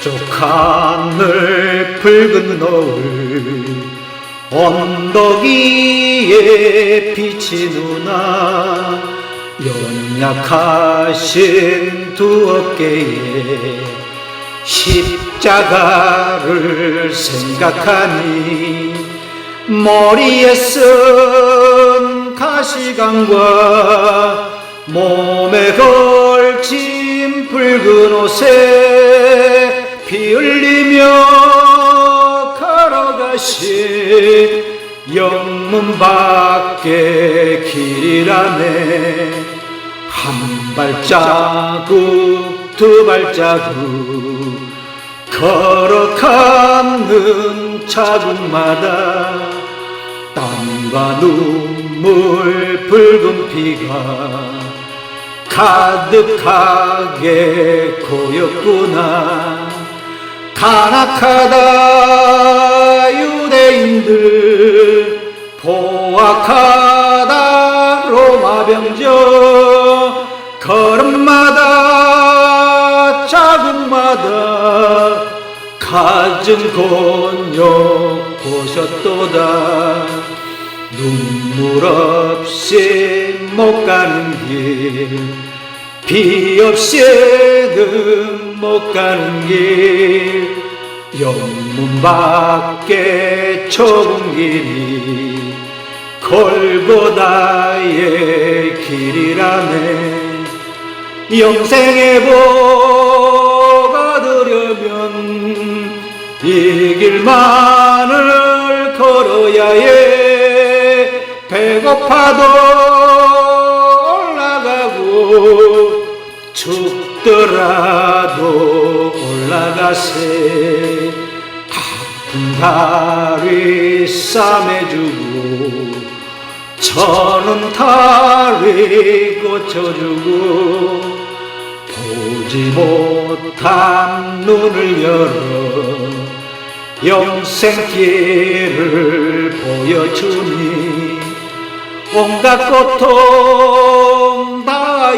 촉촉하늘 붉은 노을 언덕 위에 비치누나 연약하신 두 어깨에 십자가를 생각하니 머리에 쓴 가시관과 몸에 걸친 붉은 옷에 피 흘리며 걸어가신 영문 밖에 길이라네. 한 발자국 두 발자국 걸어가는 자국마다 땀과 눈물 붉은 피가 가득하게 고였구나 탄악하다 유대인들. 포악하다 로마 병정 걸음마다 자국마다. 가진 곤욕 보셨도다. 눈물 없이 못 가는 길 비 없이는 못 가는 길. 영문 밖에 좁은 길이 골고다의 길이라네. 영생의 복 얻으려면 이 길만을 걸어야 해. 배고파도 죽더라도 올라가세. 아픈 다리 싸매주고 저는 다리 고쳐주고 보지 못한 눈을 열어 영생길을 보여주니 온갖 고통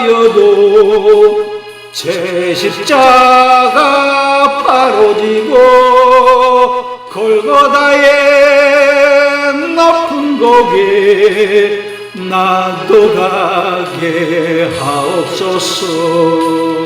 다여도 제 십자가 바로 지고 골고다의 높은 고개 나도 가게 하옵소서. 아